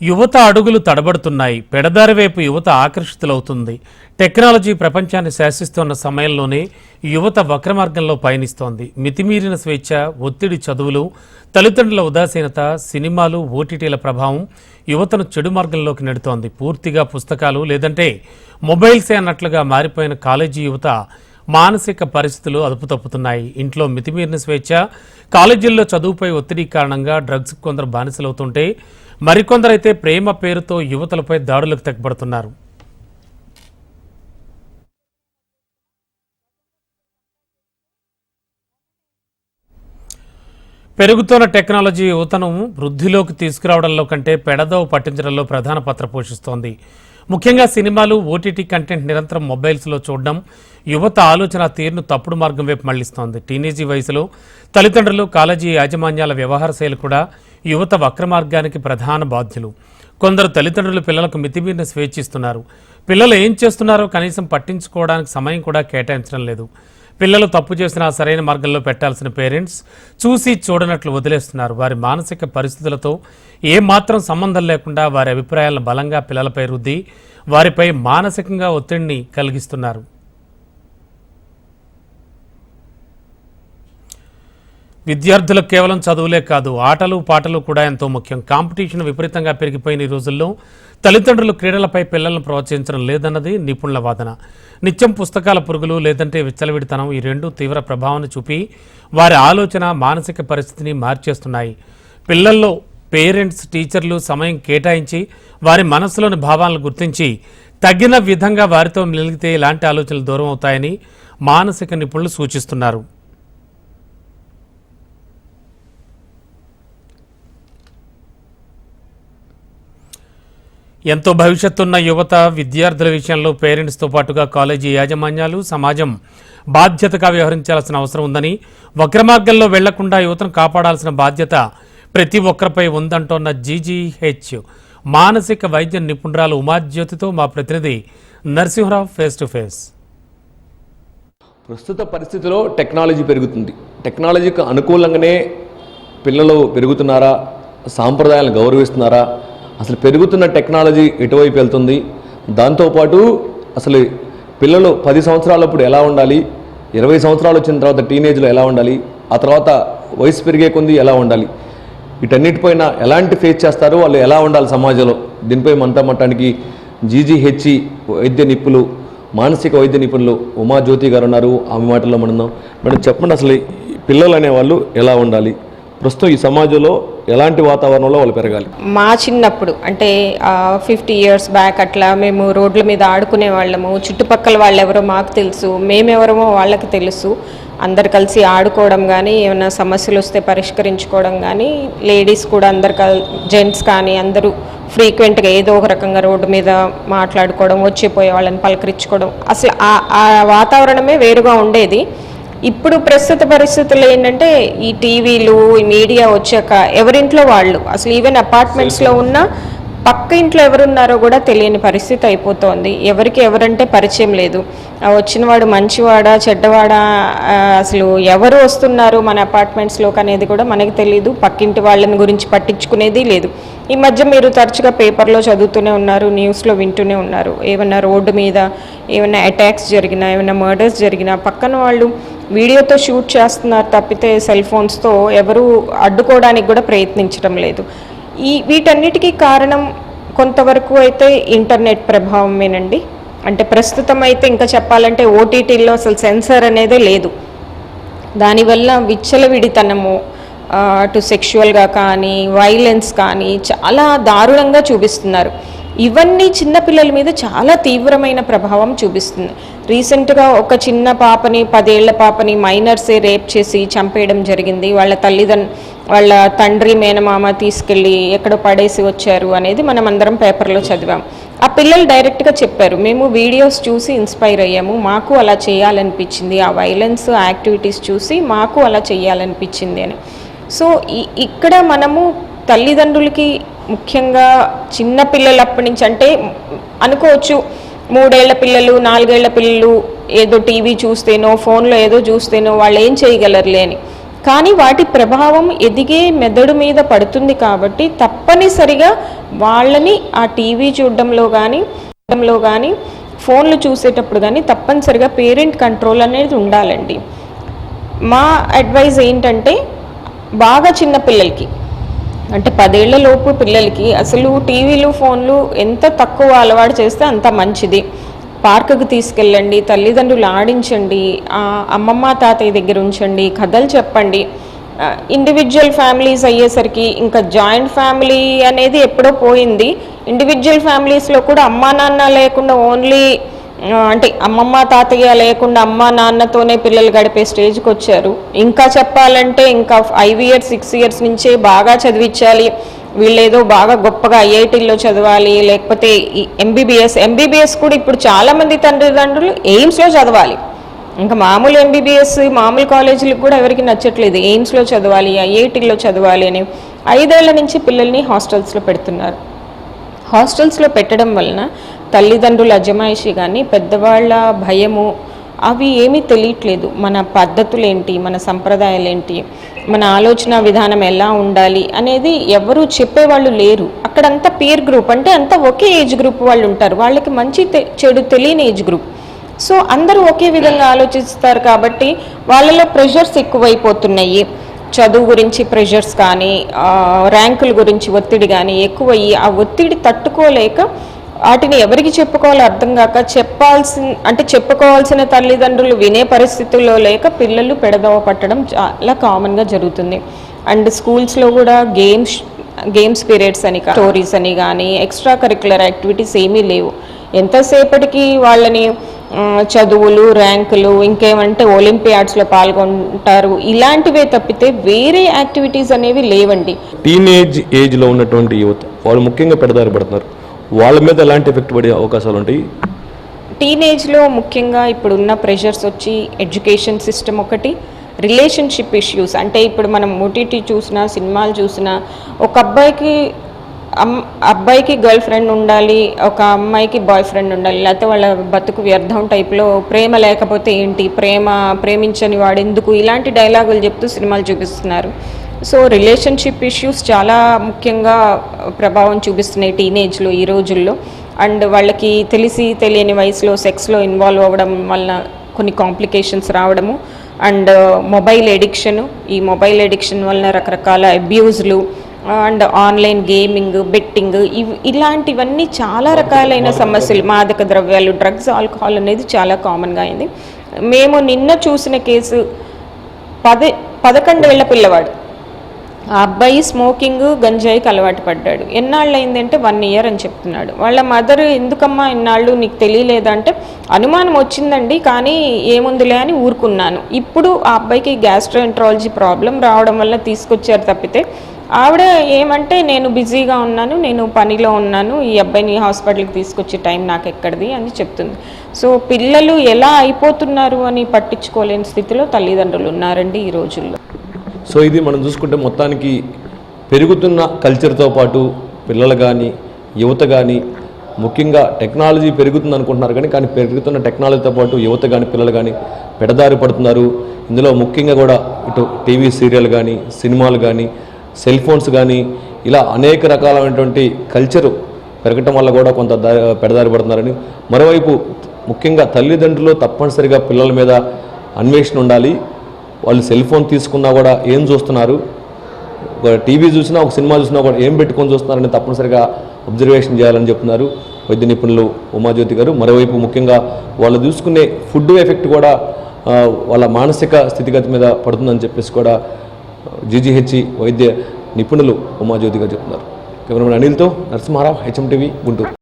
యువత అడుగులు తడబడుతున్నాయి. పెడదారి వైపు యువత ఆకర్షితులవుతుంది. టెక్నాలజీ ప్రపంచాన్ని శాసిస్తున్న సమయంలోనే యువత వక్రమార్గంలో పయనిస్తోంది. మితిమీరిన స్వేచ్ఛ ఒత్తిడి చదువులు తల్లిదండ్రుల ఉదాసీనత సినిమాలు ఓటీటీల ప్రభావం యువతను చెడు మార్గంలోకి నెడుతోంది. పూర్తిగా పుస్తకాలు లేదంటే మొబైల్సే అన్నట్లుగా మారిపోయిన కాలేజీ యువత మానసిక పరిస్థితులు అదుపు తప్పుతున్నాయి ఇంట్లో మితిమీరిన స్వేచ్ఛ కాలేజీల్లో చదువుపై ఒత్తిడి కారణంగా డ్రగ్స్ కొందరు బానిసలవుతుంటే మరికొందరైతే ప్రేమ పేరుతో యువతలపై దాడులకు తెగబడుతున్నారు. పెరుగుతున్న టెక్నాలజీ యువతను వృద్ధిలోకి తీసుకురావడంలో కంటే పెడదవ పట్టించడంలో ప్రధాన పాత్ర పోషిస్తోంది. ముఖ్యంగా సినిమాలు ఓటీటీ కంటెంట్ నిరంతరం మొబైల్స్లో చూడడం యువత ఆలోచన తీరును తప్పుడు మార్గం వైపు మళ్ళిస్తోంది. టీనేజీ వయసులో తల్లిదండ్రులు కాలేజీ యాజమాన్యాల వ్యవహార శైలి కూడా యువత వక్రమార్గానికి ప్రధాన బాధ్యులు. కొందరు తల్లిదండ్రులు పిల్లలకు మితిమీరిన స్వేచ్ఛిస్తున్నారు. పిల్లలు ఏం చేస్తున్నారో కనీసం పట్టించుకోవడానికి సమయం కూడా కేటాయించడం లేదు. పిల్లలు తప్పు చేసినా సరైన మార్గంలో పెట్టాల్సిన పేరెంట్స్ చూసి చూడనట్లు వదిలేస్తున్నారు. వారి మానసిక పరిస్థితులతో ఏమాత్రం సంబంధం లేకుండా వారి అభిప్రాయాలను బలంగా పిల్లలపై రుద్ది వారిపై మానసికంగా ఒత్తిడిని కలిగిస్తున్నారు. విద్యార్థులకు కేవలం చదువులే కాదు ఆటలు పాటలు కూడా ఎంతో ముఖ్యం. కాంపిటీషన్ విపరీతంగా పెరిగిపోయిన ఈ రోజుల్లో తల్లిదండ్రులు క్రీడలపై పిల్లలను ప్రోత్సహించడం లేదన్నది నిపుణుల వాదన. నిత్యం పుస్తకాల పురుగులు లేదంటే విచ్చలవిడితనం ఈ రెండు తీవ్ర ప్రభావాన్ని చూపి వారి ఆలోచన మానసిక పరిస్థితిని మార్చేస్తున్నాయి. పిల్లల్లో పేరెంట్స్ టీచర్లు సమయం కేటాయించి వారి మనస్సులోని భావాలను గుర్తించి తగిన విధంగా వారితో మెలిగితే ఇలాంటి ఆలోచనలు దూరం అవుతాయని మానసిక నిపుణులు సూచిస్తున్నారు. ఎంతో భవిష్యత్తున్న యువత విద్యార్థుల విషయంలో పేరెంట్స్తో పాటుగా కాలేజీ యాజమాన్యాలు సమాజం బాధ్యతగా వ్యవహరించాల్సిన అవసరం ఉందని వక్రమార్గంలో వెళ్ళకుండా యువతను కాపాడాల్సిన బాధ్యత ప్రతి ఒక్కరిపై ఉందంటోన్న జీజీహెచ్. మానసిక వైద్య నిపుణురాలు ఉమాజ్యోతితో మా ప్రతినిధి నరసింహరావు ఫేస్ టు ఫేస్. ప్రస్తుత పరిస్థితిలో టెక్నాలజీ పెరుగుతుంది. టెక్నాలజీకి అనుకూలంగానే పిల్లలు పెరుగుతున్నారా? సాంప్రదాయాలను గౌరవిస్తున్నారా? అసలు పెరుగుతున్న టెక్నాలజీ ఎటువైపు వెళ్తుంది. దాంతోపాటు అసలు పిల్లలు పది సంవత్సరాలప్పుడు ఎలా ఉండాలి? ఇరవై సంవత్సరాలు వచ్చిన తర్వాత టీనేజ్లో ఎలా ఉండాలి? ఆ తర్వాత వయసు పెరిగే కొంది ఎలా ఉండాలి? వీటన్నిటిపైన ఎలాంటి ఫేస్ చేస్తారు వాళ్ళు ఎలా ఉండాలి సమాజంలో? దీనిపై మంట మట్టానికి జీజీహెచ్ఈ వైద్య నిపుణులు మానసిక వైద్య నిపుణులు ఉమా జ్యోతి గారు ఉన్నారు. ఆమె మాటల్లో మనం మేడం చెప్పండి అసలు పిల్లలు అనేవాళ్ళు ఎలా ఉండాలి? ప్రస్తుతం ఈ సమాజంలో ఎలాంటి వాతావరణంలో వాళ్ళు పెరగాలి? మా చిన్నప్పుడు అంటే ఫిఫ్టీ ఇయర్స్ బ్యాక్ అట్లా మేము రోడ్ల మీద ఆడుకునే వాళ్ళము. చుట్టుపక్కల వాళ్ళు ఎవరో మాకు తెలుసు మేమెవరమో వాళ్ళకి తెలుసు. అందరు కలిసి ఆడుకోవడం కానీ ఏమైనా సమస్యలు వస్తే పరిష్కరించుకోవడం కానీ లేడీస్ కూడా అందరు కల్ జెంట్స్ కానీ అందరూ ఫ్రీక్వెంట్గా ఏదో ఒక రకంగా రోడ్డు మీద మాట్లాడుకోవడం వచ్చిపోయే వాళ్ళని పలకరించుకోవడం. అసలు ఆ- ఆ వాతావరణమే వేరుగా ఉండేది. ఇప్పుడు ప్రస్తుత పరిస్థితులు ఏంటంటే ఈ టీవీలు ఈ మీడియా వచ్చాక ఎవరింట్లో వాళ్ళు? అసలు ఈవెన్ అపార్ట్మెంట్స్లో ఉన్న పక్క ఇంట్లో ఎవరున్నారో కూడా తెలియని పరిస్థితి అయిపోతోంది. ఎవరికి ఎవరంటే పరిచయం లేదు. వచ్చినవాడు మంచివాడా చెడ్డవాడా? అసలు ఎవరు వస్తున్నారు మన అపార్ట్మెంట్స్లోకి అనేది కూడా మనకి తెలియదు పక్కింటి వాళ్ళని గురించి పట్టించుకునేది లేదు. ఈ మధ్య మీరు తరచుగా పేపర్లో చదువుతూనే ఉన్నారు న్యూస్లో వింటూనే ఉన్నారు. ఏమైనా రోడ్డు మీద ఏమైనా అటాక్స్ జరిగినా ఏమైనా మర్డర్స్ జరిగినా పక్కన వాళ్ళు వీడియోతో షూట్ చేస్తున్నారు తప్పితే సెల్ ఫోన్స్తో ఎవరు అడ్డుకోవడానికి కూడా ప్రయత్నించడం లేదు. ఈ వీటన్నిటికీ కారణం కొంతవరకు అయితే ఇంటర్నెట్ ప్రభావమేనండి. అంటే ప్రస్తుతం అయితే ఇంకా చెప్పాలంటే ఓటీటీలో అసలు సెన్సర్ అనేదే లేదు. దానివల్ల విచ్చలవిడితనము అటు సెక్షువల్గా కానీ వైలెన్స్ కానీ చాలా దారుణంగా చూపిస్తున్నారు. ఇవన్నీ చిన్నపిల్లల మీద చాలా తీవ్రమైన ప్రభావం చూపిస్తుంది. రీసెంట్గా ఒక చిన్న పాపని పదేళ్ళ పాపని మైనర్సే రేప్ చేసి చంపేయడం జరిగింది. వాళ్ళ తల్లిదండ్రు వాళ్ళ తండ్రి మేనమామ తీసుకెళ్ళి ఎక్కడో పడేసి వచ్చారు అనేది మనం అందరం పేపర్లో చదివాం. ఆ పిల్లలు డైరెక్ట్గా చెప్పారు మేము వీడియోస్ చూసి ఇన్స్పైర్ అయ్యాము. మాకు అలా చేయాలనిపించింది. ఆ వైలెన్స్ యాక్టివిటీస్ చూసి మాకు అలా చేయాలనిపించింది అని. సో ఇక్కడ మనము తల్లిదండ్రులకి ముఖ్యంగా చిన్న పిల్లలప్పటి నుంచి అంటే అనుకోవచ్చు మూడేళ్ళ పిల్లలు నాలుగేళ్ళ పిల్లలు ఏదో టీవీ చూస్తేనో ఫోన్లో ఏదో చూస్తేనో వాళ్ళు ఏం చేయగలరులే అని. కానీ వాటి ప్రభావం ఎదిగే మెదడు మీద పడుతుంది కాబట్టి తప్పనిసరిగా వాళ్ళని ఆ టీవీ చూడడంలో కానీ చూడడంలో కానీ ఫోన్లు చూసేటప్పుడు కానీ తప్పనిసరిగా పేరెంట్ కంట్రోల్ అనేది ఉండాలండి. మా అడ్వైజ్ ఏంటంటే బాగా చిన్న పిల్లలకి అంటే పదేళ్ళలోపు పిల్లలకి అసలు టీవీలు ఫోన్లు ఎంత తక్కువ అలవాటు చేస్తే అంత మంచిది. పార్కుకు తీసుకెళ్ళండి తల్లిదండ్రులు ఆడించండి అమ్మమ్మ తాతయ్య దగ్గర ఉంచండి కథలు చెప్పండి. ఇండివిజువల్ ఫ్యామిలీస్ అయ్యేసరికి ఇంకా జాయింట్ ఫ్యామిలీ అనేది ఎప్పుడో పోయింది. ఇండివిజువల్ ఫ్యామిలీస్లో కూడా అమ్మా నాన్న లేకుండా ఓన్లీ అంటే అమ్మమ్మ తాతయ్య లేకుండా అమ్మ నాన్నతోనే పిల్లలు గడిపే స్టేజ్కి వచ్చారు. ఇంకా చెప్పాలంటే ఇంకా ఫైవ్ ఇయర్స్ సిక్స్ ఇయర్స్ నుంచే బాగా చదివించాలి. వీళ్ళేదో బాగా గొప్పగా ఐఐటీల్లో చదవాలి. లేకపోతే ఎంబీబీఎస్ ఎంబీబీఎస్ కూడా ఇప్పుడు చాలా మంది తండ్రిదండ్రులు ఎయిమ్స్లో చదవాలి. ఇంకా మామూలు ఎంబీబీఎస్ మామూలు కాలేజీలకు కూడా ఎవరికి నచ్చట్లేదు. ఎయిమ్స్లో చదవాలి ఐఐటీలో చదవాలి అని ఐదేళ్ళ నుంచి పిల్లల్ని హాస్టల్స్లో పెడుతున్నారు. హాస్టల్స్లో పెట్టడం వలన తల్లిదండ్రుల అజమాయిషి కానీ పెద్దవాళ్ళ భయము అవి ఏమీ తెలియట్లేదు. మన పద్ధతులేంటి మన సంప్రదాయాలు ఏంటి మన ఆలోచన విధానం ఎలా ఉండాలి అనేది ఎవరు చెప్పేవాళ్ళు లేరు. అక్కడంతా పీర్ గ్రూప్ అంటే అంతా ఒకే ఏజ్ గ్రూప్ వాళ్ళు ఉంటారు వాళ్ళకి మంచి తె- చెడు తెలియని ఏజ్ గ్రూప్. సో అందరూ ఒకే విధంగా ఆలోచిస్తారు కాబట్టి వాళ్ళలో ప్రెషర్స్ ఎక్కువైపోతున్నాయి. చదువు గురించి ప్రెషర్స్ కానీ ర్యాంకుల గురించి ఒత్తిడి కానీ ఎక్కువయ్యి ఆ ఒత్తిడి తట్టుకోలేక వాటిని ఎవరికి చెప్పుకోవాలో అర్థం కాక చెప్పాల్సిన అంటే చెప్పుకోవాల్సిన తల్లిదండ్రులు వినే పరిస్థితుల్లో లేక పిల్లలు పెడదవ పట్టడం చాలా కామన్గా జరుగుతుంది. అండ్ స్కూల్స్లో కూడా గేమ్స్ గేమ్స్ పీరియడ్స్ అని స్టోరీస్ అని కానీ ఎక్స్ట్రా కరిక్యులర్ యాక్టివిటీస్ ఏమీ లేవు. ఎంతసేపటికి వాళ్ళని చదువులు ర్యాంకులు ఇంకేమంటే ఒలింపియాడ్స్లో పాల్గొంటారు. ఇలాంటివే తప్పితే వేరే యాక్టివిటీస్ అనేవి లేవండి. టీనేజ్ ఏజ్లో ఉన్నటువంటి యువత వాళ్ళు ముఖ్యంగా పెడదారి పడుతున్నారు. వాళ్ళ మీద ఎలాంటి ఎఫెక్ట్ పడే అవకాశాలు ఉంటాయి? టీనేజ్లో ముఖ్యంగా ఇప్పుడున్న ప్రెషర్స్ వచ్చి ఎడ్యుకేషన్ సిస్టమ్ ఒకటి రిలేషన్షిప్ ఇష్యూస్. అంటే ఇప్పుడు మనం ఓటీటీ చూసినా సినిమాలు చూసినా ఒక అబ్బాయికి అమ్ అబ్బాయికి గర్ల్ ఫ్రెండ్ ఉండాలి ఒక అమ్మాయికి బాయ్ ఫ్రెండ్ ఉండాలి లేకపోతే వాళ్ళ బతుకు వ్యర్థం టైప్లో ప్రేమ లేకపోతే ఏంటి? ప్రేమ ప్రేమించని వాడు ఎందుకు? ఇలాంటి డైలాగులు చెప్తూ సినిమాలు చూపిస్తున్నారు. సో రిలేషన్షిప్ ఇష్యూస్ చాలా ముఖ్యంగా ప్రభావం చూపిస్తున్నాయి టీనేజ్లో ఈ రోజుల్లో. అండ్ వాళ్ళకి తెలిసి తెలియని వయసులో సెక్స్లో ఇన్వాల్వ్ అవ్వడం వలన కొన్ని కాంప్లికేషన్స్ రావడము. అండ్ మొబైల్ ఎడిక్షన్ ఈ మొబైల్ ఎడిక్షన్ వలన రకరకాల అబ్యూజ్లు అండ్ ఆన్లైన్ గేమింగ్ బెట్టింగ్ ఇవి ఇలాంటివన్నీ చాలా రకాలైన సమస్యలు మాదక ద్రవ్యాలు డ్రగ్స్ ఆల్కహాల్ అనేది చాలా కామన్గా అయింది. మేము నిన్న చూసిన కేసు పది పదకొండేళ్ళ పిల్లవాడు. ఆ అబ్బాయి స్మోకింగ్ గంజాయికి అలవాటు పడ్డాడు. ఎన్నాళ్ళు అయిందంటే వన్ ఇయర్ అని చెప్తున్నాడు. వాళ్ళ మదర్ ఎందుకమ్మా ఇన్నాళ్ళు నీకు తెలియలేదంటే అనుమానం వచ్చిందండి కానీ ఏముందిలే అని ఊరుకున్నాను. ఇప్పుడు ఆ అబ్బాయికి గ్యాస్ట్రోఎంట్రాలజీ ప్రాబ్లం రావడం వల్ల తీసుకొచ్చారు తప్పితే ఆవిడ ఏమంటే నేను బిజీగా ఉన్నాను నేను పనిలో ఉన్నాను ఈ అబ్బాయిని హాస్పిటల్కి తీసుకొచ్చే టైం నాకు ఎక్కడిది అని చెప్తుంది. సో పిల్లలు ఎలా అయిపోతున్నారు అని పట్టించుకోలేని స్థితిలో తల్లిదండ్రులు ఉన్నారండి ఈ రోజుల్లో. సో ఇది మనం చూసుకుంటే మొత్తానికి పెరుగుతున్న కల్చర్తో పాటు పిల్లలు కానీ యువత కానీ ముఖ్యంగా టెక్నాలజీ పెరుగుతుంది అనుకుంటున్నారు కానీ కానీ పెరుగుతున్న టెక్నాలజీతో పాటు యువత కానీ పిల్లలు కానీ పెడదారి పడుతున్నారు. ఇందులో ముఖ్యంగా కూడా ఇటు టీవీ సీరియల్ కానీ సినిమాలు కానీ సెల్ ఫోన్స్ కానీ ఇలా అనేక రకాలైనటువంటి కల్చరు పెరగటం వల్ల కూడా కొంత పెడదారి పడుతున్నారని. మరోవైపు ముఖ్యంగా తల్లిదండ్రులు తప్పనిసరిగా పిల్లల మీద అన్వేషణ ఉండాలి. వాళ్ళు సెల్ ఫోన్ తీసుకున్నా కూడా ఏం చూస్తున్నారు? ఒక టీవీ చూసినా ఒక సినిమా చూసినా కూడా ఏం పెట్టుకొని చూస్తున్నారని తప్పనిసరిగా అబ్జర్వేషన్ చేయాలని చెప్తున్నారు వైద్య నిపుణులు ఉమాజ్యోతి గారు. మరోవైపు ముఖ్యంగా వాళ్ళు చూసుకునే ఫుడ్ ఎఫెక్ట్ కూడా వాళ్ళ మానసిక స్థితిగతి మీద పడుతుందని చెప్పేసి కూడా జీజీహెచ్ వైద్య నిపుణులు ఉమాజ్యోతి గారు చెప్తున్నారు. కెమెరామెన్ అనిల్తో నరసింహారావు హెచ్ఎం టీవీ గుంటూరు.